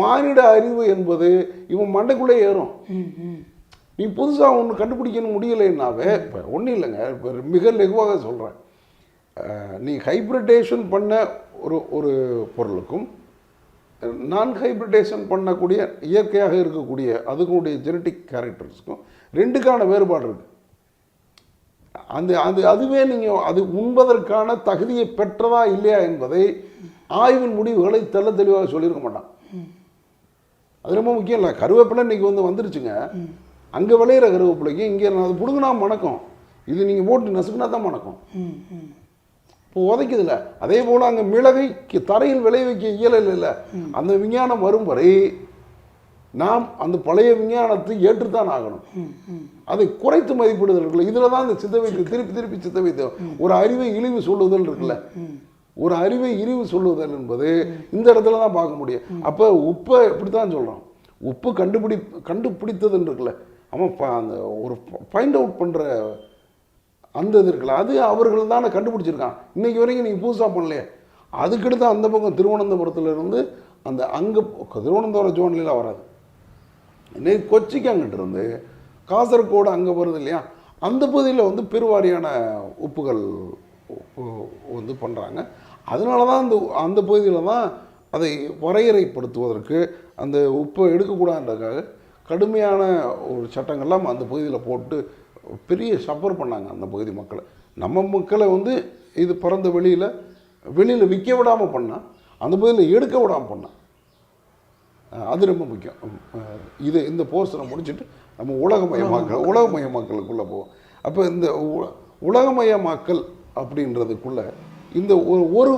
மானிட அறிவு என்பது இவன் மண்டைக்குள்ளே ஏறும். நீ புதுசாக ஒன்று கண்டுபிடிக்கணும் முடியலைன்னாவே இப்போ ஒன்றும் இல்லைங்க இப்போ மிக லெகுவாக சொல்கிறேன் நீ ஹைப்ரிடேஷன் பண்ண ஒரு ஒரு பொருளுக்கும் நான் ஹைப்ரிடேஷன் பண்ணக்கூடிய இயற்கையாக இருக்கக்கூடிய அதுக்குடைய ஜெனட்டிக் கேரக்டர்ஸுக்கும் ரெண்டுக்கான வேறுபாடு இருக்குது அந்த அது அதுவே நீங்கள் அது உண்பதற்கான தகுதியை பெற்றதா இல்லையா என்பதை ஆய்வின் முடிவுகளை தெள்ள தெளிவாக சொல்லியிருக்க மாட்டான். அது ரொம்ப முக்கியம் இல்லை. கருவேப்பிலை இன்னைக்கு வந்து வந்துருச்சுங்க. அங்கே விளையிற கருவேப்பிலைக்கு இங்கே அது புடுங்கினா மணக்கும். இது நீங்கள் போட்டு நசுக்குனா தான் மணக்கும். இப்போ உதைக்குதுல அதே போல் அங்கே மிளகைக்கு தரையில் விளைவிக்க இயலல் இல்லை. அந்த விஞ்ஞானம் வரும் வரை நாம் அந்த பழைய விஞ்ஞானத்தை ஏற்றுத்தான் ஆகணும். அதை குறைத்து மதிப்பிடுதல் இருக்குல்ல. இதில் தான் இந்த சித்த வைத்தியம் திருப்பி திருப்பி சித்த வைத்தியம் ஒரு அறிவை இழிவு சொல்லுதல் இருக்குல்ல. ஒரு அறிவை இழிவு சொல்லுதல் என்பது இந்த இடத்துல தான் பார்க்க முடியும். அப்போ உப்பை இப்படி தான் சொல்கிறோம் உப்பு கண்டுபிடி கண்டுபிடித்ததுன்னு இருக்குல்ல. அவன் அந்த ஒரு ஃபைண்ட் அவுட் பண்ணுற அந்த இது இருக்குல்ல. அது அவர்கள் தானே கண்டுபிடிச்சிருக்கான். இன்னைக்கு வரைக்கும் நீங்கள் புதுசாக பண்ணலையே. அதுக்கடுத்து அந்த பக்கம் திருவனந்தபுரத்துல இருந்து அந்த அங்கே திருவனந்தபுரம் ஜோன்லாம் வராது. இன்னைக்கு கொச்சிக்கு அங்கிட்டு இருந்து காசர்கோடு அங்கே வருது இல்லையா? அந்த பகுதியில் வந்து பெருவாரியான உப்புகள் வந்து பண்ணுறாங்க அதனால தான் அந்த அந்த பகுதியில் தான் அதை வரையறைப்படுத்துவதற்கு அந்த உப்பை எடுக்கக்கூடாதுன்றதுக்காக கடுமையான ஒரு சட்டங்கள்லாம் அந்த பகுதியில் போட்டு பெரிய சப்பர் பண்ணாங்க அந்த பகுதி மக்களை. நம்ம மக்களை வந்து இது பறந்த வெளியில் வெளியில் விற்க விடாமல் பண்ணால் அந்த பகுதியில் எடுக்க விடாமல் பண்ணான் அஹ் அது ரொம்ப முக்கியம். இது இந்த போர்ஷனை முடிச்சுட்டு நம்ம உலகமயமாக்கல் உலகமயமாக்கலுக்குள்ளே போவோம். அப்போ இந்த உ- உலகமயமாக்கல் அப்படின்றதுக்குள்ள இந்த ஒரு ஒரு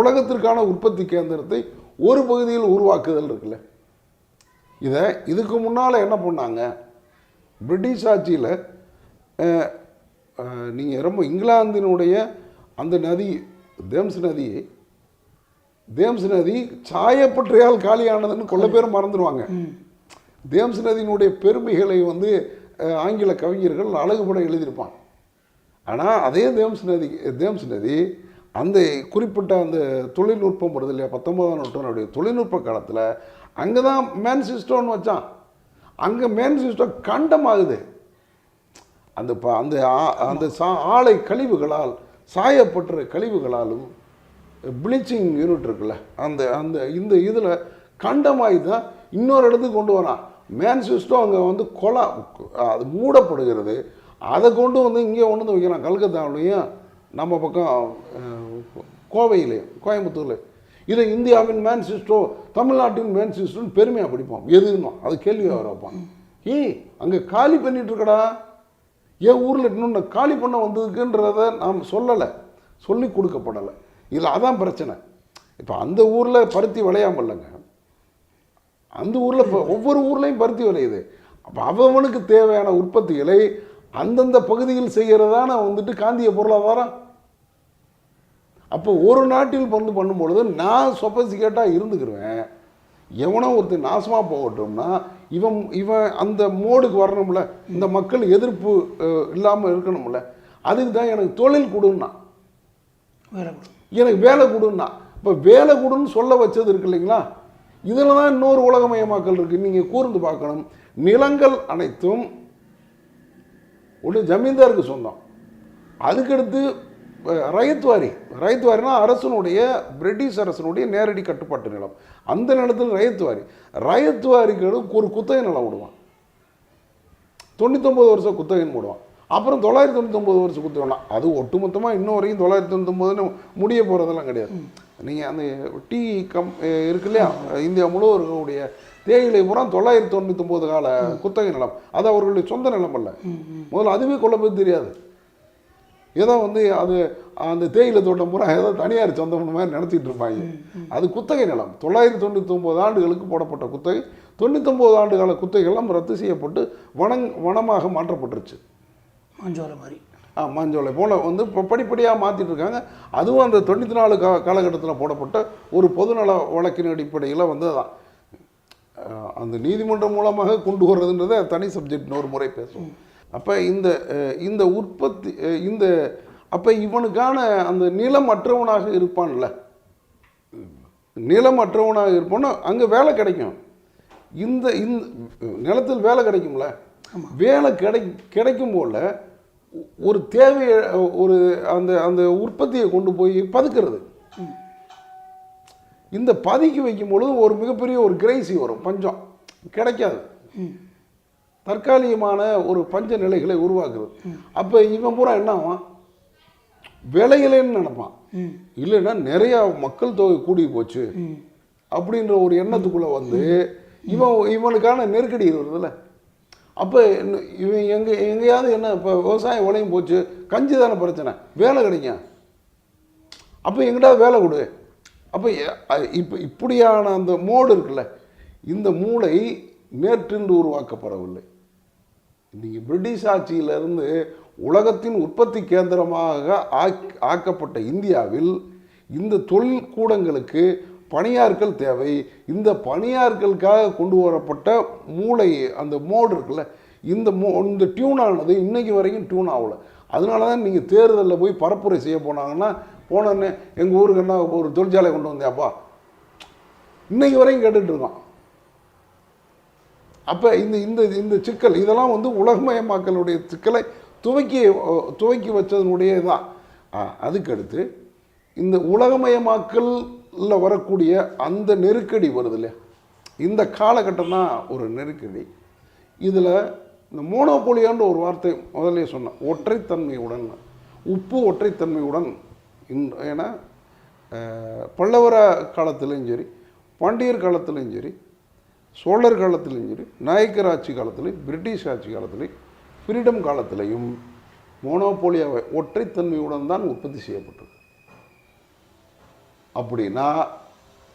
உலகத்திற்கான உற்பத்தி கேந்திரத்தை ஒரு பகுதியில் உருவாக்குதல் இருக்குல்ல. இதை இதுக்கு முன்னால் என்ன பண்ணாங்க? பிரிட்டிஷ் ஆட்சியில் நீங்கள் ரொம்ப இங்கிலாந்தினுடைய அந்த நதி தேம்ஸ் நதியை தேம்ஸ் நதி சாயப்பற்றையால் காலியானதுன்னு கொள்ள பேர் மறந்துடுவாங்க தேம்ஸ் நதியினுடைய பெருமைகளை வந்து ஆங்கில கவிஞர்கள் அழகுபட எழுதியிருப்பான் ஆனால் அதே தேம்ஸ் நதி தேம்ஸ் நதி அந்த குறிப்பிட்ட அந்த தொழில்நுட்பம் வருது இல்லையா பத்தொன்பதாம் நூற்றாண்டுடைய தொழில்நுட்ப காலத்தில் அங்கே தான் மேன் சிஸ்டம்னு வச்சான். அங்கே மேன் சிஸ்டம் கண்டமாகுது. அந்த ப- அந்த ஆ- அந்த சா ஆலை கழிவுகளால் சாயப்பட்ட கழிவுகளாலும் ப்ளீச்சிங் யூனிட் இருக்குல்ல அந்த அந்த இந்த இதில் கண்டமாகி தான் இன்னொரு இடத்துக்கு கொண்டு வரான். மேன் சிஸ்டம் அங்கே வந்து கொலா அது மூடப்படுகிறது. அதை கொண்டு வந்து இங்கே கொண்டு வந்து வைக்கலாம் கல்கத்தாவிலையும் நம்ம பக்கம் கோவையிலையும் கோயம்புத்தூர்ல இதை இந்தியாவின் மேன் சிஸ்டோ தமிழ்நாட்டின் மேன் சிஸ்டம் பெருமையாக படிப்போம் எதுன்னு அது கேள்வியாக வர வைப்பான். ஏய் அங்கே காலி பண்ணிட்டு இருக்கடா. என் ஊரில் இன்னொன்று காலி பண்ண வந்ததுக்குன்றத நாம் சொல்லலை. சொல்லி கொடுக்கப்படலை. இதில் அதான் பிரச்சனை. இப்போ அந்த ஊரில் பருத்தி விளையாமல்லங்க அந்த ஊரில் இப்போ ஒவ்வொரு ஊர்லேயும் பருத்தி விளையுது. அப்போ அவனுக்கு தேவையான உற்பத்திகளை அந்தந்த பகுதியில் செய்கிறதான வந்துட்டு காந்திய பொருளாதாரம். அப்போ ஒரு நாட்டில் வந்து பண்ணும்பொழுது நான் சொபசிகேட்டாக இருந்துக்கிருவேன். எவனோ ஒருத்தன் நாசமாக போகட்டும்னா இவன் இவன் அந்த மோடுக்கு வரணும்ல இந்த மக்கள் எதிர்ப்பு இல்லாமல் இருக்கணும்ல அதுக்கு தான் எனக்கு தொழில் கொடுன்னா. வேலை எனக்கு வேலை கொடுன்னா. இப்போ வேலை கொடுன்னு சொல்ல வச்சது இருக்கு இல்லைங்களா? இதில் தான் இன்னொரு உலகமயமாக்கல் இருக்குது நீங்கள் கூர்ந்து பார்க்கணும். நிலங்கள் அனைத்தும் ஒன்று ஜமீன்தாருக்கு சொந்தம் அதுக்கடுத்து ரயத்வாரி. ரயத்வாரினா அரசனுடைய பிரிட்டிஷ் அரசனுடைய நேரடி கட்டுப்பாட்டு நிலம். அந்த நிலத்தில் ரயத்வாரி. ரயத்வாரிக்கு ஒரு குத்தகை நிலம் விடுவான். தொண்ணூத்தொம்பது வருஷம் குத்தகைன்னு போடுவான். அப்புறம் தொள்ளாயிரத்தி தொண்ணூத்தொம்பது வருஷம் குத்தகைலாம் அது ஒட்டுமொத்தமாக இன்னும் வரைக்கும் தொள்ளாயிரத்தி தொண்ணூத்தொம்பதுன்னு முடிய போகிறதெல்லாம் கிடையாது. நீங்கள் அந்த டீ கம் இருக்கு இல்லையா? இந்தியா முழுவதும் இருக்கக்கூடிய தேயிலை பூரா தொள்ளாயிரத்தி தொண்ணூத்தொம்பது கால குத்தகை நிலம். அது அவர்களுடைய சொந்த நிலம் அல்ல முதல்ல அதுவே போய் தெரியாது. ஏதோ வந்து அது அந்த தேயிலை தோட்டம் பூரா ஏதோ தனியார் சொந்தம் மாதிரி நடத்திட்டு இருப்பாங்க. அது குத்தகை நிலம். தொள்ளாயிரத்தி தொண்ணூத்தொம்பது ஆண்டுகளுக்கு போடப்பட்ட குத்தகை. தொண்ணூத்தொம்பது ஆண்டு கால குத்தகையெல்லாம் ரத்து செய்யப்பட்டு வனங் வனமாக மாற்றப்பட்டுருச்சு. மஞ்சோலை மாதிரி. ஆ மஞ்சோலை போல் வந்து இப்போ படிப்படியாக மாற்றிட்டு இருக்காங்க. அதுவும் அந்த தொண்ணூற்றி நாலு கா காலகட்டத்தில் போடப்பட்ட ஒரு பொதுநல வழக்கின் அடிப்படையில் வந்து தான் அந்த நீதிமன்றம் மூலமாக கொண்டு வர்றதுன்றதை தனி சப்ஜெக்ட்னு ஒரு முறை பேசுவோம். அப்போ இந்த இந்த உற்பத்தி இந்த அப்போ இவனுக்கான அந்த நிலம் அற்றவனாக இருப்பான்ல. நிலமற்றவனாக இருப்போம்னா அங்கே வேலை கிடைக்கும். இந்த இந்த நிலத்தில் வேலை கிடைக்கும்ல. வேலை கிடை கிடைக்கும் போல ஒரு தேவையை ஒரு அந்த அந்த உற்பத்தியை கொண்டு போய் பதுக்கிறது. இந்த பதுக்கி வைக்கும் பொழுது ஒரு மிகப்பெரிய ஒரு கிரைசி வரும் பஞ்சம். கிடைக்காது. தற்காலிகமான ஒரு பஞ்ச நிலைகளை உருவாக்குறது அப்போ இவன் பூரா என்ன ஆவான்? விலையிலேன்னு நினைப்பான். இல்லைன்னா நிறைய மக்கள் தொகை கூடி போச்சு அப்படின்ற ஒரு எண்ணத்துக்குள்ள வந்து இவன் இவனுக்கான நெருக்கடி வருதுல்ல அப்போ இவன் எங்க எங்கேயாவது என்ன இப்போ விவசாயம் விளையும் போச்சு கஞ்சி தானே பிரச்சனை வேலை கிடைக்கும். அப்போ எங்கிட்டாவது வேலை கொடு. அப்போ இப்போ இப்படியான அந்த மோடு இருக்குல்ல இந்த மூளை நேற்றின்று உருவாக்கப்படவில்லை. இன்றைக்கி பிரிட்டிஷ் ஆட்சியிலிருந்து உலகத்தின் உற்பத்தி கேந்திரமாக ஆக்- ஆக்கப்பட்ட இந்தியாவில் இந்த தொழில் கூடங்களுக்கு பணியாட்கள் தேவை. இந்த பணியாட்களுக்காக கொண்டு வரப்பட்ட மூளை அந்த மோடு இருக்குல்ல இந்த மோ இந்த டியூன் ஆனது இன்னைக்கு வரைக்கும் டியூன் ஆகலை. அதனால தான் நீங்கள் தேர்தலில் போய் பரப்புரை செய்ய போனாங்கன்னா போனோடனே எங்கள் ஊருக்கு என்ன ஒரு தொழிற்சாலை கொண்டு வந்தியாப்பா? இன்னைக்கு வரையும் கேட்டுட்டு அப்போ இந்த இந்த இந்த சிக்கல் இதெல்லாம் வந்து உலகமயமாக்கலுடைய சிக்கலை துவக்கி துவக்கி வச்சதனுடைய தான் அதுக்கடுத்து இந்த உலகமயமாக்கல்ல வரக்கூடிய அந்த நெருக்கடி வருது இல்லையா? இந்த காலகட்டம் தான் ஒரு நெருக்கடி. இதில் இந்த மோனோபோலியான்ற ஒரு வார்த்தை முதல்ல சொன்னேன். ஒற்றைத்தன்மையுடன் உப்பு ஒற்றைத்தன்மையுடன் இன்- ஏன்னா பல்லவர காலத்துலேயும் சரி பாண்டியர் காலத்துலேயும் சரி சோழர் காலத்திலையும் சரி நாயக்கர் ஆட்சி காலத்திலையும் பிரிட்டிஷ் ஆட்சி காலத்திலையும் ஃப்ரீடம் காலத்திலையும் மோனோபோலியாவை ஒற்றைத்தன்மையுடன் தான் உற்பத்தி செய்யப்பட்டது. அப்படின்னா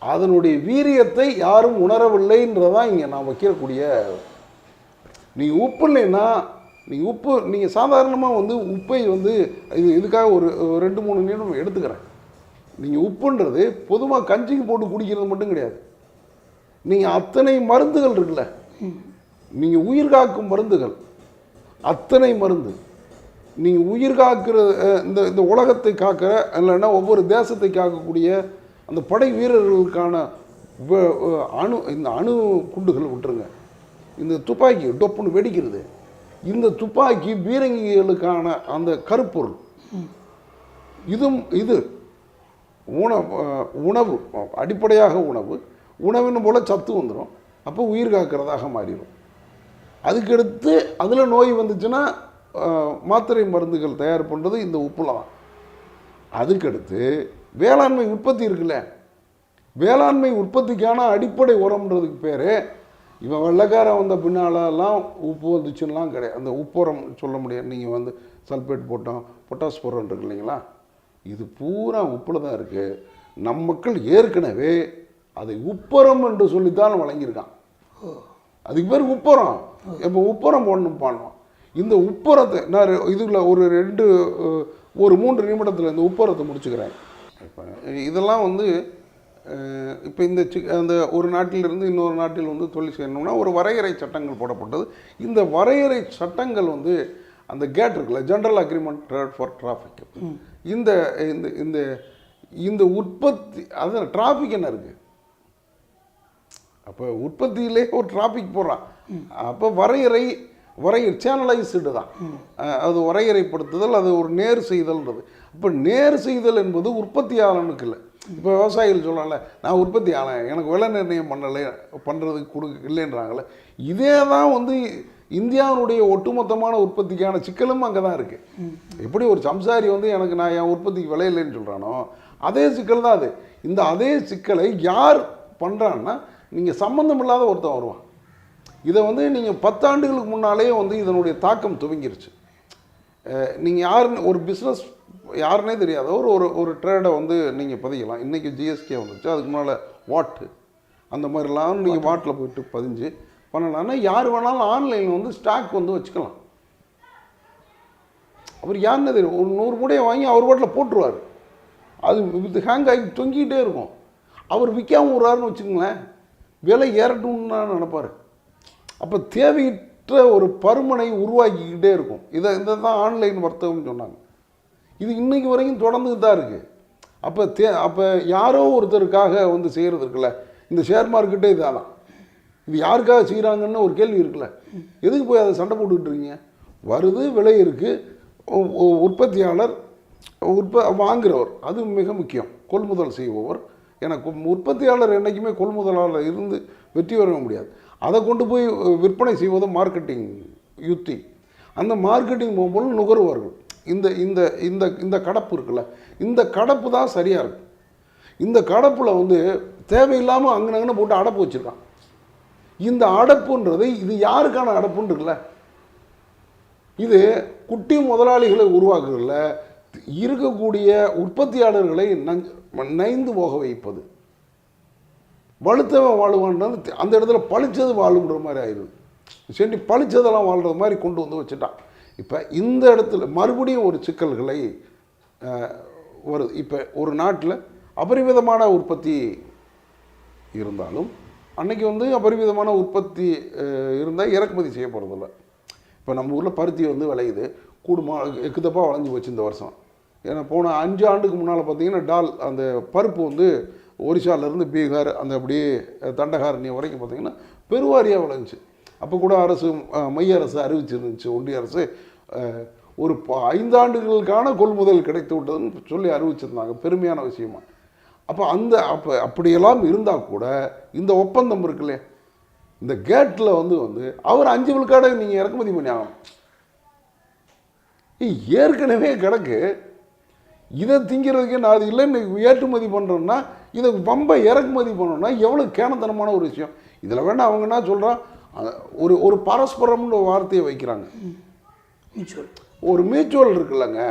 அதனுடைய வீரியத்தை யாரும் உணரவில்லைன்றதான் இங்கே நான் வைக்கக்கூடிய நீ உப்பு இல்லைன்னா நீங்கள் உப்பு நீங்கள் சாதாரணமாக வந்து உப்பை வந்து இது இதுக்காக ஒரு ரெண்டு மூணு நிமிடம் எடுத்துக்கிறேன். நீங்கள் உப்புன்றது பொதுவாக கஞ்சிக்கு போட்டு குடிக்கிறது மட்டும் கிடையாது. நீங்கள் அத்தனை மருந்துகள் இருக்குல்ல? நீங்கள் உயிர் காக்கும் மருந்துகள். அத்தனை மருந்து. நீங்கள் உயிர் காக்கிற இந்த இந்த உலகத்தை காக்கிற இல்லைன்னா ஒவ்வொரு தேசத்தை காக்கக்கூடிய அந்த படை வீரர்களுக்கான அணு இந்த அணு குண்டுகள் விட்டுருங்க. இந்த துப்பாக்கி டொப்புன்னு வெடிக்கிறது. இந்த துப்பாக்கி பீரங்கிகளுக்கான அந்த கருப்பொருள். இதுவும் இது உணவு உணவு அடிப்படையாக உணவு உணவின் போல் சத்து வந்துடும் அப்போ உயிர் காக்கிறதாக மாறிடும் அதுக்கடுத்து அதில் நோய் வந்துச்சுன்னா மாத்திரை மருந்துகள் தயார் பண்ணுறது இந்த உப்புல தான். அதுக்கடுத்து வேளாண்மை உற்பத்தி இருக்குல்ல. வேளாண்மை உற்பத்திக்கான அடிப்படை உரம்ன்றதுக்கு பேர் இவன் வெள்ளைக்காரன் வந்த பின்னாலெல்லாம் உப்பு வந்துச்சுன்னெலாம் கிடையாது. அந்த உப்புரம் சொல்ல முடியாது. நீங்கள் வந்து சல்ஃபேட் போட்டோம் பொட்டாஸ் போடுறோம் இருக்கு இல்லைங்களா? இது பூரா உப்பில் தான் இருக்குது நம் மக்கள் ஏற்கனவே அதை உப்புரம் என்று சொல்லித்தான் வழங்கியிருக்கான். அதுக்கு பேர் உப்புரம். இப்போ உப்புரம் போடணும் பண்ணோம் இந்த உப்புரத்தை நான் ரெ- ஒரு ரெண்டு ஒரு மூன்று நிமிடத்தில் இந்த உப்புரத்தை முடிச்சுக்கிறேன். இப்போ இதெல்லாம் வந்து இப்போ இந்த சி அந்த ஒரு நாட்டிலிருந்து இன்னொரு நாட்டில் வந்து தொழில் செய்யணும்னா ஒரு வரையறை சட்டங்கள் போடப்பட்டது. இந்த வரையறை சட்டங்கள் வந்து அந்த கேட் இருக்குல்ல ஜென்ரல் அக்ரிமெண்ட் ஃபார் டிராஃபிக் இந்த இந்த இந்த உற்பத்தி அது டிராஃபிக் என்ன இருக்குது அப்போ உற்பத்தியிலே ஒரு டிராபிக் போடுறான். அப்போ வரையறை வரைய சேனலைஸ்டு தான். அது வரையறைப்படுத்துதல் அது ஒரு நேர் செய்தல்ன்றது. அப்போ நேர் செய்தல் என்பது உற்பத்தியாளனுக்கு இல்லை. இப்போ விவசாயிகள் சொல்லல நான் உற்பத்தி ஆனேன் எனக்கு விலை நிர்ணயம் பண்ணலை பண்ணுறதுக்கு கொடுக்க இல்லைன்றாங்களே இதே தான் வந்து இந்தியாவினுடைய ஒட்டுமொத்தமான உற்பத்திக்கான சிக்கலும் அங்கே தான் இருக்குது எப்படி ஒரு சம்சாரி வந்து எனக்கு நான் என் உற்பத்திக்கு விலை இல்லைன்னு சொல்கிறானோ அதே சிக்கல் தான் அது. இந்த அதே சிக்கலை யார் பண்ணுறான்னா நீங்கள் சம்மந்தம் இல்லாத ஒருத்தன் வருவான். இதை வந்து நீங்கள் பத்தாண்டுகளுக்கு முன்னாலேயே வந்து இதனுடைய தாக்கம் துவங்கிருச்சு. நீங்கள் யாருன்னு ஒரு பிஸ்னஸ் யாருன்னே தெரியாத. ஒரு ஒரு ஒரு ட்ரேடை வந்து நீங்கள் பதிக்கலாம் இன்றைக்கி ஜிஎஸ்டி வந்துச்சு அதுக்கு முன்னால் வாட்டு அந்த மாதிரிலாம் நீங்கள் வாட்டில் போயிட்டு பதிஞ்சு பண்ணலாம்னா யார் வேணாலும் ஆன்லைனில் வந்து ஸ்டாக் வந்து வச்சுக்கலாம். அவர் யாருன்னு தெரியும் ஒரு நூறு மூடையை வாங்கி அவர் பாட்டில் போட்டுருவார். அது வித் ஹேங் ஆகி தொங்கிக்கிட்டே இருக்கும். அவர் விற்காம விட்றாருன்னு வச்சுக்கோங்களேன். விலை ஏறட்டும்னு நினைப்பார். அப்போ தேவையற்ற ஒரு பருமனை உருவாக்கிக்கிட்டே இருக்கும். இதை இதை தான் ஆன்லைன் வர்த்தகம்னு சொன்னாங்க. இது இன்றைக்கு வரைக்கும் தொடர்ந்துட்டு தான் இருக்குது அப்போ தே அப்போ யாரோ ஒருத்தருக்காக வந்து செய்கிறது இருக்குல்ல? இந்த ஷேர் மார்க்கெட்டே இதாதான். இது யாருக்காக செய்கிறாங்கன்னு ஒரு கேள்வி இருக்குல்ல? எதுக்கு போய் அதை சண்டை போட்டுக்கிட்டு இருக்கீங்க? வருது விலை இருக்குது உற்பத்தியாளர் உற்ப வாங்குறவர். அது மிக முக்கியம். கொள்முதல் செய்பவர். எனக்கு உற்பத்தியாளர் என்றைக்குமே கொள்முதலாளர் இருந்து வெற்றி பெற முடியாது. அதை கொண்டு போய் விற்பனை செய்வது மார்க்கெட்டிங் யுத்தி. அந்த மார்க்கெட்டிங் போகும்போது நுகர்வார்கள். இந்த இந்த இந்த இந்த கடப்பு இருக்குல்ல இந்த கடப்பு தான் சரியாக இருக்கும் இந்த கடப்பில் வந்து தேவையில்லாமல் அங்கனங்கன்னு போட்டு அடப்பு வச்சுருக்கான். இந்த அடப்புன்றது இது யாருக்கான அடப்புன்னு இருக்குல்ல? இது குட்டி முதலாளிகளை உருவாக்குறதுல இருக்கக்கூடிய உற்பத்தியாளர்களை நஞ்- நைந்து போக வைப்பது. வலுத்தவன் வாழ்வான்றது அந்த இடத்துல பழிச்சது வாழுன்ற மாதிரி ஆயிடும் சரி பழிச்சதெல்லாம் வாழ்கிற மாதிரி கொண்டு வந்து வச்சுட்டான். இப்போ இந்த இடத்துல மறுபடியும் ஒரு சிக்கல்களை வருது இப்போ ஒரு நாட்டில் அபரிமிதமான உற்பத்தி இருந்தாலும் அன்னைக்கு வந்து அபரிமிதமான உற்பத்தி இருந்தால் இறக்குமதி செய்ய போகிறதில்ல இப்போ நம்ம ஊரில் பருத்தி வந்து விளையுது. கூடுமா எக்குதப்பாக வளைஞ்சு போச்சு இந்த வருஷம். ஏன்னா போன அஞ்சு ஆண்டுக்கு முன்னால் பார்த்தீங்கன்னா டால் அந்த பருப்பு வந்து ஒரிசாலேருந்து பீகார் அந்த அப்படியே தண்டகாரணியம் வரைக்கும் பார்த்தீங்கன்னா பெருவாரியாக விளைஞ்சி அப்போ கூட அரசு மைய அரசு அறிவிச்சிருந்துச்சு. ஒன்றிய அரசு ஒரு ப- ஐந்தாண்டுகளுக்கான கொள்முதல் கிடைத்து விட்டதுன்னு சொல்லி அறிவிச்சிருந்தாங்க. பெருமையான விஷயமா. அப்போ அந்த அப்போ அப்படியெல்லாம் இருந்தால் கூட இந்த ஒப்பந்தம் இருக்குல்ல இந்த கேட்டில் வந்து வந்து அவர் அஞ்சு விழுக்காடை நீங்கள் இறக்குமதி பண்ணி ஆகணும். ஏற்கனவே கிடக்கு இதை திங்கிறதுக்கே நான் அது இல்லைன்னு ஏற்றுமதி பண்ணுறோம்னா இதை பம்பை இறக்குமதி பண்ணோம்னா எவ்வளோ கேனத்தனமான ஒரு விஷயம். இதில் வேணா அவங்க என்ன சொல்கிறான் ஒரு ஒரு பரஸ்பரம்னு வார்த்தையை வைக்கிறாங்க. மியூச்சுவல் ஒரு மியூச்சுவல் இருக்குல்லங்க.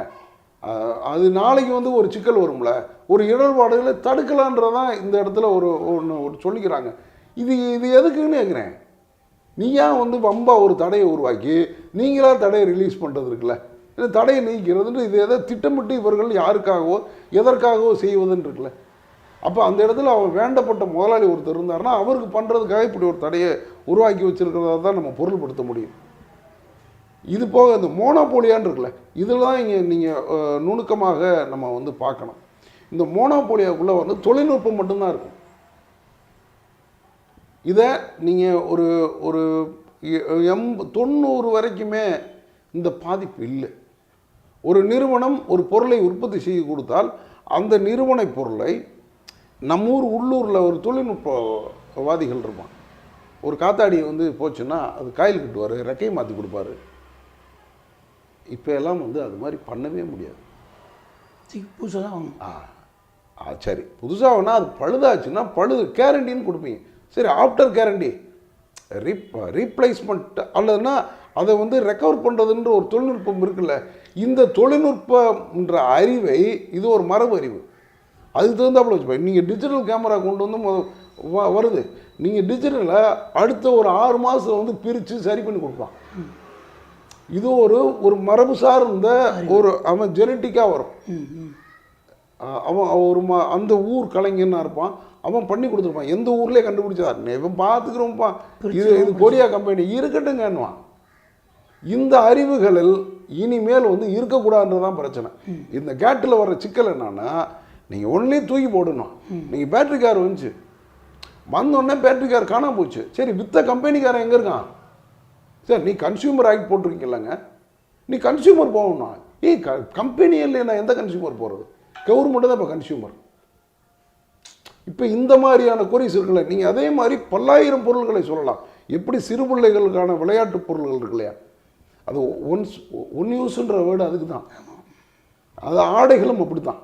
அது நாளைக்கு வந்து ஒரு சிக்கல் வரும்ல. ஒரு இடர்பாடுகளை தடுக்கலான்றதான் இந்த இடத்துல ஒரு ஒன்று ஒரு சொல்லிக்கிறாங்க. இது இது எதுக்குன்னு கேட்குறேன். நீ ஏன் வந்து வம்பா ஒரு தடையை உருவாக்கி நீங்களா தடையை ரிலீஸ் பண்ணுறது இருக்குல்ல. தடையை நீக்கிறதுன்னு இது எதை திட்டமிட்டு இவர்கள் யாருக்காகவோ எதற்காகவோ செய்வதுன்னு இருக்குல்ல அப்போ அந்த இடத்துல அவர் வேண்டப்பட்ட முதலாளி ஒருத்தர் இருந்தாருன்னா அவருக்கு பண்ணுறதுக்காக இப்படி ஒரு தடையை உருவாக்கி வச்சுருக்கிறதா தான் நம்ம பொருள்படுத்த முடியும். இது போக இந்த மோனோபோலியான்னு இருக்குல்ல இதில் தான் இங்கே நீங்கள் நுணுக்கமாக நம்ம வந்து பார்க்கணும். இந்த மோனோபோலியாவுக்குள்ளே வந்து தொழில்நுட்பம் மட்டும்தான் இருக்கும். இதை நீங்கள் ஒரு ஒரு எம் தொண்ணூறு வரைக்குமே இந்த பாதிப்பு இல்லை. ஒரு நிறுவனம் ஒரு பொருளை உற்பத்தி செய்து கொடுத்தால் அந்த நிறுவன பொருளை நம்ம ஊர் உள்ளூரில் ஒரு தொழில்நுட்பவாதிகள் இருப்பான் ஒரு காத்தாடி வந்து போச்சுன்னா அது காயில் கட்டுவார் ரெக்கையை மாற்றி கொடுப்பாரு. இப்போ எல்லாம் வந்து அது மாதிரி பண்ணவே முடியாது. புதுசாக தான் வாங்கணும். ஆ ஆ சரி. புதுசாக வேணால் அது பழுதாச்சுன்னா பழுது கேரண்டின்னு கொடுப்பீங்க. சரி ஆஃப்டர் கேரண்டி. ரீப் ரீப்ளேஸ்மெண்ட் அல்லதுன்னா அதை வந்து ரெக்கவர் பண்ணுறதுன்ற ஒரு தொழில்நுட்பம் இருக்குல்ல. இந்த தொழில்நுட்பம்ன்ற அறிவை இது ஒரு மரபு அறிவு. அதுக்கு தகுந்தாப்புல வச்சுப்பேன் நீங்கள் டிஜிட்டல் கேமரா கொண்டு வந்து வருது. நீங்கள் டிஜிட்டலை அடுத்த ஒரு ஆறு மாதம் வந்து பிரித்து சரி பண்ணி கொடுப்பான் இது ஒரு ஒரு மரபு சார்ந்த ஒரு அவன் ஜெனட்டிக்காக வரும். அவன் ஒரு ம அந்த ஊர் கலைஞனா இருப்பான். அவன் பண்ணி கொடுத்துருப்பான். எந்த ஊர்லேயே கண்டுபிடிச்சா இவன் பார்த்துக்கிறோம்ப்பா இது இது கொரியா கம்பெனி இருக்கட்டுங்கன்னுவான். இந்த அறிவுகளில் இனிமேல் வந்து இருக்கக்கூடாதுன்றதான் பிரச்சனை. இந்த கேட்டில் வர்ற சிக்கல் என்னன்னா நீங்கள் ஒன்லி தூக்கி போடணும். நீங்கள் பேட்டரி கார் வந்துச்சு. வந்தோடனே பேட்டரி கார் காணாம போச்சு. சரி வித்த கம்பெனிக்காரன் எங்கே இருக்கான்? சார் நீ கன்சியூமர் ஆகி போட்டிருக்கீங்களங்க நீ கன்சியூமர் போகணும். ஏய் க கம்பெனி இல்லைன்னா எந்த கன்சியூமர் போகிறது கவர்மெண்ட்டு தான் இப்போ கன்சியூமர் இப்போ இந்த மாதிரியான கொரிஸ் இருக்குல்ல நீங்கள் அதே மாதிரி பல்லாயிரம் பொருள்களை சொல்லலாம். எப்படி சிறு பிள்ளைகளுக்கான விளையாட்டு பொருள்கள் இருக்கு இல்லையா? அது ஒன்ஸ் ஒன் யூஸ்ன்ற வேர்டு அதுக்கு தான் அது ஆடைகளும் அப்படி தான்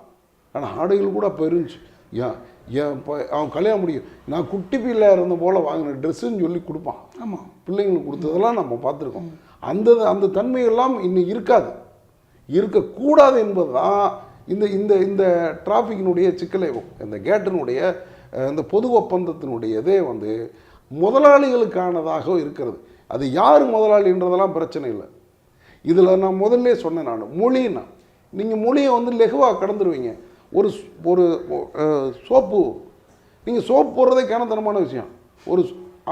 ஆனால் ஆடைகள் கூட அப்போ இருந்துச்சு. ஏன் ஏன் இப்போ அவன் கல்யாணம் முடியும் நான் குட்டி பிள்ளை இருந்த போல் வாங்கின ட்ரெஸ்ஸுன்னு சொல்லி கொடுப்பான். ஆமாம் பிள்ளைங்களுக்கு கொடுத்ததெல்லாம் நம்ம பார்த்துருக்கோம். அந்த அந்த தன்மையெல்லாம் இன்னும் இருக்காது. இருக்கக்கூடாது என்பது தான் இந்த இந்த இந்த டிராஃபிக்கினுடைய சிக்கலை. இந்த கேட்டினுடைய இந்த பொது ஒப்பந்தத்தினுடையதே வந்து முதலாளிகளுக்கானதாக இருக்கிறது. அது யார் முதலாளின்றதெல்லாம் பிரச்சனை இல்லை. இதில் நான் முதல்ல சொன்னேன் நான் மொழின்னா. நீங்கள் மொழியை வந்து லெகுவாக கடந்துருவீங்க. ஒரு ஒரு சோப்பு. நீங்கள் சோப் போடுறதே கேனத்தனமான விஷயம். ஒரு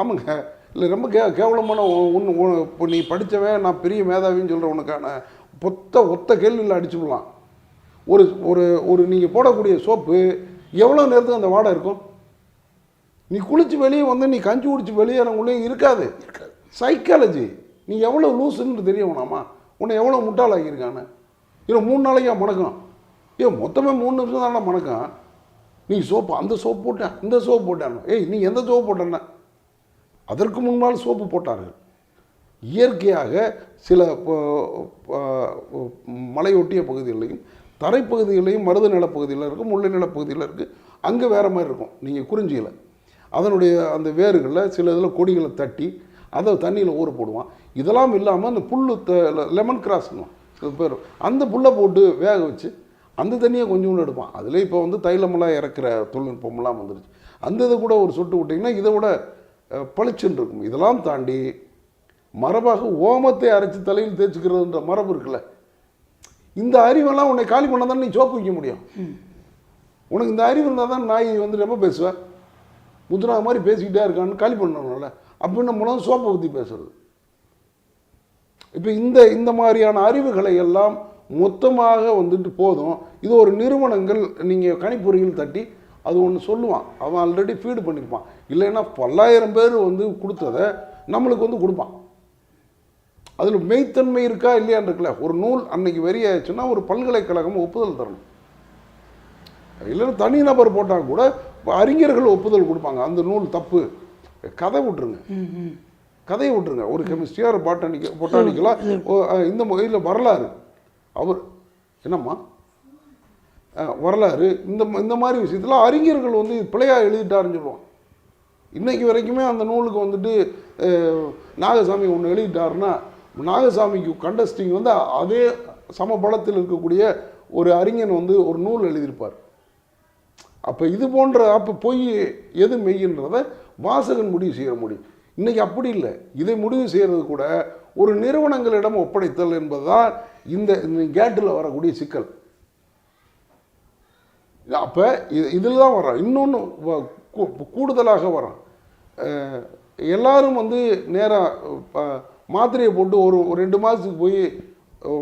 ஆமாங்க. இல்லை ரொம்ப கே கேவலமான ஒன்று இப்போ நீ படித்தவன் நான் பெரிய மேதாவின்னு சொல்கிற உனக்கான பொத்த ஒத்த கேள்வியில் அடிச்சுடலாம் ஒரு ஒரு ஒரு நீங்கள் போடக்கூடிய சோப்பு எவ்வளோ நேரத்துக்கு அந்த வாடை இருக்கும்? நீ குளிச்சு வெளியே வந்து நீ கஞ்சி குடிச்சு வெளியேறவங்களே இருக்காது. இருக்காது. சைக்காலஜி நீ எவ்வளோ லூசுன்னு தெரிய வேணாமா உன்னை எவ்வளோ முட்டாளாக்கியிருக்கானு? இவன் மூணு நாளைக்கா மணக்கம் ஏன் மொத்தமே மூணு நிமிஷம் தானே மணக்கம் நீ சோப்பு அந்த சோப்பு போட்டேன் இந்த சோப்பு போட்டேன் ஏய் நீ எந்த சோப்பு போட்டேன்னா? அதற்கு முன்னால் சோப்பு போட்டார்கள். இயற்கையாக சில மலையொட்டிய பகுதிகளிலையும் தரைப்பகுதிகளையும் மருத நிலப்பகுதியில் இருக்கும் முல்லை நிலப்பகுதியில் இருக்குது அங்கே வேறு மாதிரி இருக்கும். நீங்கள் குறிஞ்சியில். அதனுடைய அந்த வேர்களில் சில இதில் கொடிகளை தட்டி அதை தண்ணியில் ஊற போடுவான். இதெல்லாம் இல்லாமல் அந்த புல்லு த லெமன் கிராஸ்னும் சில பேர். அந்த புல்லை போட்டு வேக வச்சு அந்த தண்ணியை கொஞ்சோண்டு எடுப்பான். அதில் இப்போ வந்து தைலமெல்லாம் இறக்குற தொழில்நுட்பமெல்லாம் வந்துருச்சு. அந்த இதை கூட ஒரு சொட்டு விட்டிங்கன்னா இதை விட பளிச்சுன்னு இருக்கும். இதெல்லாம் தாண்டி மரபாக ஓமத்தை அரைச்சு தலையில் தேய்ச்சிக்கிறதுன்ற மரபு இருக்குல்ல. இந்த அறிவெல்லாம் உன்னை காலி பண்ணால் தான் நீ சோப்பு வைக்க முடியும். உனக்கு இந்த அறிவு இருந்தால் தான் நாய் வந்து ரொம்ப பேசுவேன் முத்துனா மாதிரி பேசிக்கிட்டே இருக்கான்னு காலி பண்ணணும்ல. அப்படின்னு மூலம் சோப்பை பற்றி பேசுறது. இப்போ இந்த இந்த மாதிரியான அறிவுகளை எல்லாம் மொத்தமாக வந்துட்டு போதும். இது ஒரு நிறுவனங்கள் நீங்கள் கணிப்பொறியில் தட்டி அது ஒன்று சொல்லுவான். அவன் ஆல்ரெடி ஃபீடு பண்ணியிருப்பான் இல்லைன்னா பல்லாயிரம் பேர் வந்து கொடுத்ததை நம்மளுக்கு வந்து கொடுப்பான். அதில் மெய்த்தன்மை இருக்கா இல்லையான்னு இருக்குல்ல ஒரு நூல் அன்னைக்கு ஆயிடுச்சுன்னா ஒரு பல்கலைக்கழகம் ஒப்புதல் தரணும். இல்லைன்னா தனிநபர் போட்டால் கூட அறிஞர்கள் ஒப்புதல் கொடுப்பாங்க. அந்த நூல் தப்பு. கதை ம் கதையை விட்டுருங்க. ஒரு கெமிஸ்ட்ரியா ஒரு பாட்டானிக்க பொட்டானிக்கலா இந்த இதில் வரலாறு. அவர் என்னம்மா? வரலாறு இந்த இந்த மாதிரி விஷயத்தில் அறிஞர்கள் வந்து பிழையா எழுதிட்டாருன்னு சொல்லுவான் இன்னைக்கு வரைக்குமே அந்த நூலுக்கு வந்துட்டு நாகசாமி ஒன்று எழுதிட்டாருன்னா நாகசாமிக்கு கண்டஸ்டிங் வந்து அதே சமபலத்தில் இருக்கக்கூடிய ஒரு அறிஞன் வந்து ஒரு நூல் எழுதியிருப்பார். அப்போ இது போன்ற அப்போ பொய் எது மெய்ன்றதை வாசகன் முடிவு செய்ய முடியும் இன்றைக்கி அப்படி இல்லை. இதை முடிவு செய்கிறது கூட ஒரு நிறுவனங்களிடம் ஒப்படைத்தல் என்பதுதான் இந்த இந்த கேட்டில் வரக்கூடிய சிக்கல். அப்போ இது இதில் தான் வரோம் இன்னொன்று கூடுதலாக வரோம் எல்லாரும் வந்து நேராக மாத்திரையை போட்டு ஒரு ரெண்டு மாதத்துக்கு போய்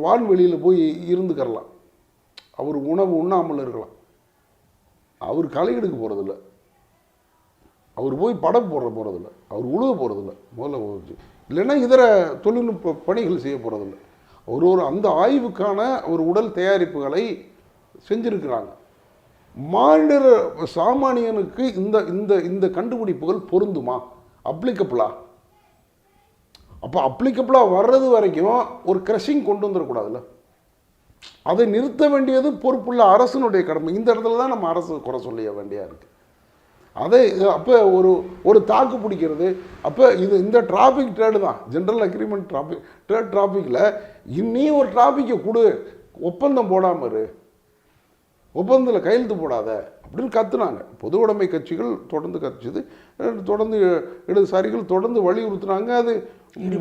வான்வெளியில் போய் இருந்துக்கரலாம் அவர் உணவு உண்ணாமல் இருக்கலாம். அவர் களை எடுக்க போகிறதில்ல அவர் போய் படம் போடுற போகிறதில்ல அவர் உழுவ போகிறதில்ல முதல்ல போச்சு இல்லைன்னா இதர தொழில்நுட்ப பணிகள் செய்ய போகிறதில்ல ஒரு ஒரு அந்த ஆய்வுக்கான ஒரு உடல் தயாரிப்புகளை செஞ்சுருக்கிறாங்க. மாநில சாமானியனுக்கு இந்த இந்த இந்த கண்டுபிடிப்புகள் பொருந்துமா? அப்ளிகபிளா அப்போ அப்ளிகபிளாக வர்றது வரைக்கும் ஒரு கிரஷிங் கொண்டு வந்துடக்கூடாதுல்ல. அதை நிறுத்த வேண்டியது பொறுப்புள்ள அரசனுடைய கடமை. இந்த இடத்துல தான் நம்ம அரசு குறை சொல்லிய வேண்டியா இருக்குது அதை அப்போ ஒரு ஒரு தாக்கு பிடிக்கிறது. அப்போ இது இந்த டிராஃபிக் ட்ரேடு தான். ஜென்ரல் அக்ரிமெண்ட் டிராஃபிக் ட்ரேட் டிராஃபிக்கில் நீ ஒரு டிராஃபிக்கை கொடு. ஒப்பந்தம் போடாமல் இரு. ஒப்பந்தத்தில் கையெழுத்து போடாத. அப்படின்னு கத்துனாங்க. பொது உடைமை கட்சிகள் தொடர்ந்து கத்துச்சுது தொடர்ந்து இடதுசாரிகள் தொடர்ந்து வலியுறுத்தினாங்க. அது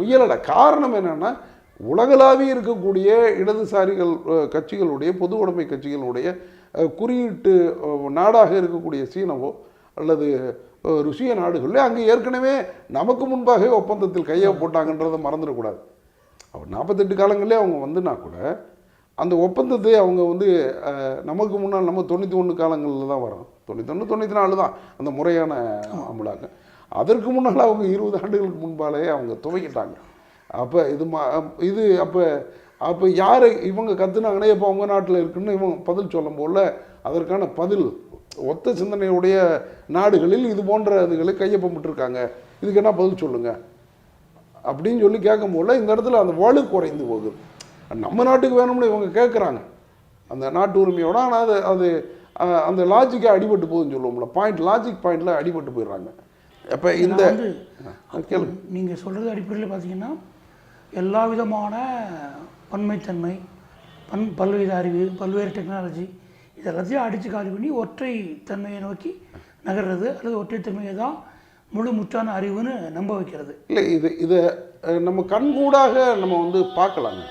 முயலலை காரணம் என்னென்னா உலகளாவிய இருக்கக்கூடிய இடதுசாரிகள் கட்சிகளுடைய பொது உடைமை கட்சிகளுடைய குறியீட்டு நாடாக இருக்கக்கூடிய சீனவோ அல்லது ருசிய நாடுகளில் அங்கே ஏற்கனவே நமக்கு முன்பாகவே ஒப்பந்தத்தில் கையை போட்டாங்கன்றதை மறந்துடக்கூடாது. அவர் நாற்பத்தெட்டு காலங்களே அவங்க வந்துனா கூட அந்த ஒப்பந்தத்தை அவங்க வந்து நமக்கு முன்னால் நம்ம தொண்ணூற்றி ஒன்று காலங்களில் தான் வரோம் தொண்ணூத்தொன்று தொண்ணூற்றி நாலு தான் அந்த முறையான அமலாக்கம் அதற்கு முன்னால் அவங்க இருபது ஆண்டுகளுக்கு முன்பாலே அவங்க துவக்கிட்டாங்க. அப்போ இது மா இது அப்போ அப்போ யார் இவங்க கத்துனாங்கன்னா இப்போ அவங்க நாட்டில் இருக்குன்னு இவங்க பதில் சொல்லும் போல அதற்கான பதில் ஒத்த சிந்தனையுடைய நாடுகளில் இது போன்ற இதுகளை கையொப்பமிட்டிருக்காங்க. இதுக்கு என்ன பதில் சொல்லுங்கள் அப்படின்னு சொல்லி கேட்கும் போல இந்த இடத்துல அந்த வலு குறைந்து போகுது. நம்ம நாட்டுக்கு வேணும்னு இவங்க கேட்குறாங்க. அந்த நாட்டு உரிமையோட ஆனால் அது அது அந்த லாஜிக்கே அடிபட்டு போகுதுன்னு சொல்லுவோம்ல. பாயிண்ட் லாஜிக் பாயிண்டில் அடிபட்டு போயிடுறாங்க. அப்போ இந்த நீங்கள் சொல்கிறது அடிப்படையில் பார்த்தீங்கன்னா எல்லா விதமான பன்மைத்தன்மை பன் பல்வேறு அறிவு பல்வேறு டெக்னாலஜி இது எல்லாத்தையும் அடித்து காலி பண்ணி ஒற்றை தன்மையை நோக்கி நகர்றது அல்லது ஒற்றை தன்மையை தான் முழு முற்றான அறிவுன்னு நம்ப வைக்கிறது. இல்லை இது இதை நம்ம கண்கூடாக நம்ம வந்து பார்க்கலாங்க.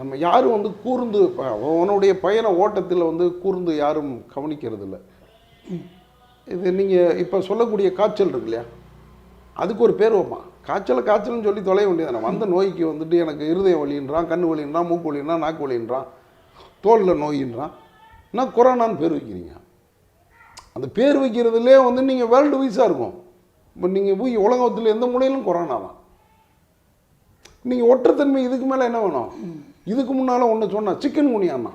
நம்ம யாரும் வந்து கூர்ந்து அவனுடைய பயண ஓட்டத்தில் வந்து கூர்ந்து யாரும் கவனிக்கிறது இல்லை இது நீங்கள் இப்போ சொல்லக்கூடிய காய்ச்சல் இருக்கு இல்லையா? அதுக்கு ஒரு பேர் வைப்பான். காய்ச்சலை காய்ச்சல்னு சொல்லி தொலைய வேண்டியதானே வந்த நோய்க்கு வந்துட்டு எனக்கு இருதய வலின்றான் கண்ணு வலின்றான் மூக்கு வலின்றான் நாக்கு வலின்றான். தோலில் நோயின்றான். நான் கொரோனான்னு பேர் வைக்கிறீங்க? அந்த பேர் வைக்கிறதுலே வந்து நீங்கள் வேர்ல்டு வைஸாக இருக்கும். இப்போ நீங்கள் போய் உலகத்தில் எந்த மூலையிலும் கொரோனா தான் நீங்கள் ஒற்றத்தன்மை இதுக்கு மேலே என்ன வேணும்? இதுக்கு முன்னால் ஒன்று சொன்னால் சிக்கன் குனியாண்ணா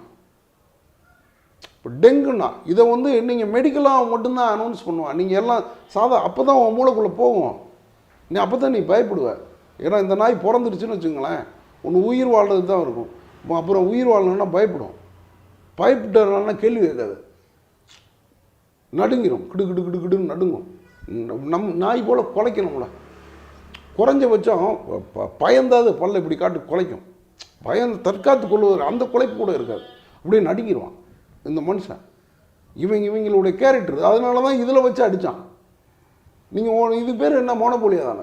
இப்போ டெங்குன்னா இதை வந்து நீங்கள் மெடிக்கலாக மட்டும்தான் அனௌன்ஸ் பண்ணுவான் நீங்கள் எல்லாம் சாதா அப்போ தான் உன் மூளைக்குள்ளே போகும். நீ அப்போ தான் நீ பயப்படுவ. ஏன்னா இந்த நாய் பிறந்துருச்சுன்னு வச்சுங்களேன் ஒன்று உயிர் வாழ்றது தான் இருக்கும். அப்புறம் உயிர் வாழணும்னா பயப்படும். பயப்பட்டதுனால கேள்வி கேட்காது. நடுங்கிடும் கிடு கிடு கிடு கிடுன்னு நடுங்கும். நம்- நாய் போல் குலைக்கணும்ல குறைஞ்சபட்சம் ப- பயந்தாது பல்ல இப்படி காட்டு குலைக்கும். பயம் தற்காத்து கொள்வது அந்த குலைப்பு கூட இருக்காது. அப்படியே நடுங்கிடுவான் இந்த மனுஷன். இவங்க இவங்களுடைய கேரக்டர் அதனால தான் இதில் வச்சு அடித்தான் நீங்கள் இது பேர் என்ன? மோனப்போலியா தானே?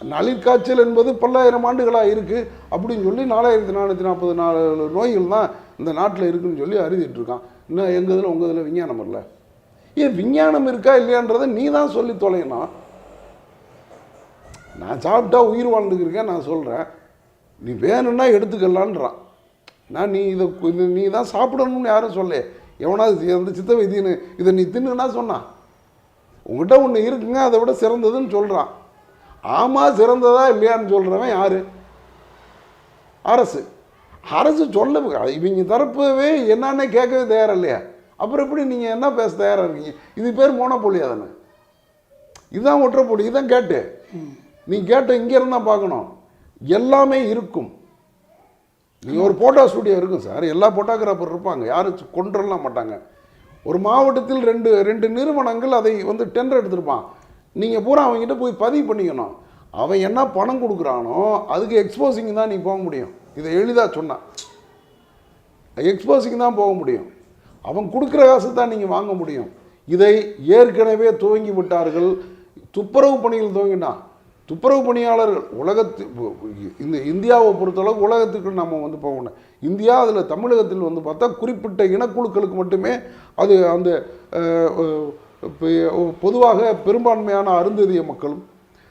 நளிர்காய்ச்சல் என்பது பல்லாயிரம் ஆண்டுகளாக இருக்குது அப்படின்னு சொல்லி நாலாயிரத்தி நானூற்றி நாற்பது நாலு நோய்கள் தான் இந்த நாட்டில் இருக்குன்னு சொல்லி அறிவிட்டுருக்கான் இன்னும் எங்கள் இதில் உங்கள் இதில் விஞ்ஞானம் இல்லை ஏன் விஞ்ஞானம் இருக்கா இல்லையான்றதை நீ தான் சொல்லி தொலையணும். நான் சாப்பிட்டா உயிர் வாழ்ந்துக்கிருக்கேன் நான் சொல்கிறேன் நீ வேணும்னா எடுத்துக்கலான்றான். நான் நீ இதை இது நீ தான் சாப்பிடணும்னு யாரும் சொல்ல எவனாவது அந்த சித்த வைத்தியன்னு இதை நீ தின்னுனா சொன்னான். உங்ககிட்ட ஒன்று இருக்குங்க அதை விட சிறந்ததுன்னு சொல்கிறான் ஆமாம் சிறந்ததா இல்லையான்னு சொல்கிறவன் யார்? அரசு. அரசு சொல்ல இவங்க தரப்பவே என்னன்னே கேட்கவே தயாரா இல்லையா அப்புறம் எப்படி நீங்கள் என்ன பேச தயாராக இருக்கீங்க? இது பேர் மோனப்பொழி தானே. இதுதான் ஒற்றைப்பொடி இதுதான் கேட்டு. நீ கேட்ட இங்கே இருந்தால் பார்க்கணும். எல்லாமே இருக்கும். நீங்கள் ஒரு ஃபோட்டோ ஸ்டூடியோ இருக்கும் சார். எல்லா ஃபோட்டோகிராஃபர் இருப்பாங்க. யாரும் கொண்டுடலாம் மாட்டாங்க. ஒரு மாவட்டத்தில் ரெண்டு ரெண்டு நிறுவனங்கள் அதை வந்து டெண்டர் எடுத்திருப்பான். நீங்கள் பூரா அவங்ககிட்ட போய் பதிவு பண்ணிக்கணும். அவன் என்ன பணம் கொடுக்குறானோ அதுக்கு எக்ஸ்போசிங் தான் நீ போக முடியும். இதை எளிதாக சொன்னான் எக்ஸ்போசிங் தான் போக முடியும். அவன் கொடுக்குற காசு தான் நீங்கள் வாங்க முடியும். இதை ஏற்கனவே துவங்கி விட்டார்கள். துப்புரவு பணிகள் துவங்கினான் துப்புரவு பணியாளர்கள் உலகத்து இந்த இந்தியாவை பொறுத்தளவுக்கு உலகத்துக்கு நம்ம வந்து போகணும். இந்தியா அதில் தமிழகத்தில் வந்து பார்த்தா குறிப்பிட்ட இனக்குழுக்களுக்கு மட்டுமே அது அந்த பொதுவாக பெரும்பான்மையான அருந்ததிய மக்களும்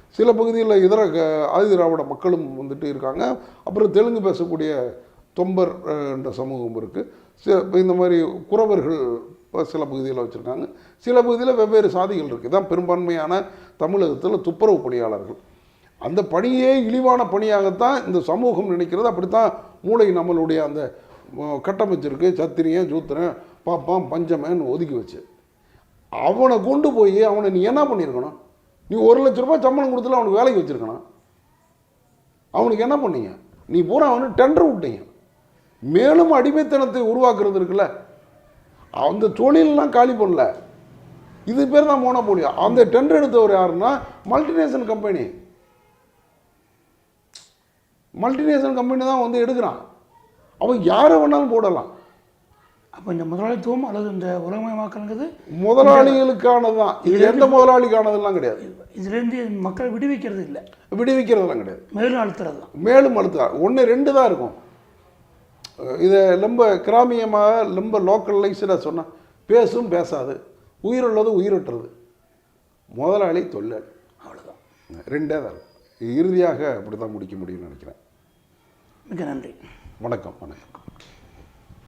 சில பகுதியில் இதர க- ஆதிதிராவிட மக்களும் வந்துட்டு இருக்காங்க. அப்புறம் தெலுங்கு பேசக்கூடிய தொம்பர் என்ற சமூகம் இருக்குது இந்த மாதிரி குறவர்கள் இப்போ சில பகுதியில் வச்சுருக்காங்க. சில பகுதியில் வெவ்வேறு சாதிகள் இருக்குது தான் பெரும்பான்மையான தமிழகத்தில் துப்புரவு பணியாளர்கள். அந்த பணியே இழிவான பணியாகத்தான் இந்த சமூகம் நினைக்கிறது. அப்படித்தான் மூளை நம்மளுடைய அந்த கட்டமைச்சிருக்கு. சத்திரியன் சூத்திரன் பாப்பான் பஞ்சமன் ஒதுக்கி வச்சு. அவனை கொண்டு போய் அவனை நீ என்ன பண்ணியிருக்கணும்? நீ ஒரு லட்ச ரூபாய் சம்பளம் கொடுத்துல அவனுக்கு வேலைக்கு வச்சுருக்கணும். அவனுக்கு என்ன பண்ணீங்க? நீ பூரா அவனு டெண்டர் விட்டீங்க. மேலும் அடிமைத்தனத்தை உருவாக்குறது இருக்குல்ல? அந்த தொழிலெலாம் காலி பண்ணல. இது பேர் தான் மோனோபோலியா அந்த டெண்டர் எடுத்தவர் யாருன்னா மல்டிநேஷனல் கம்பெனி மல்டிநேஷனல் கம்பெனி தான் வந்து எடுக்கிறான். அவன் யாரை வேணாலும் போடலாம். அப்போ இந்த முதலாளித்துவம் அல்லது இந்த உலகமயமாக்கல்ங்கிறது முதலாளிகளுக்கானது தான் இது எந்த முதலாளிக்கானதெல்லாம் கிடையாது. இதுலேருந்து மக்களை விடுவிக்கிறது இல்லை. விடுவிக்கிறதெல்லாம் கிடையாது. மேலும் அழுத்துறது தான் மேலும் அழுத்தா ஒன்று ரெண்டு தான் இருக்கும் இதை ரொம்ப கிராமியமாக ரொம்ப லோக்கலைஸ்டாக சொன்னால் பேசும் பேசாது. உயிருள்ளது உயிரற்றது. முதலாளி தொழிலாளி. அவ்வளோதான் ரெண்டே தான். இருக்கும் இறுதியாக அப்படி தான் முடிக்க முடியும்னு நினைக்கிறேன். மிக நன்றி. வணக்கம் வணக்கம்.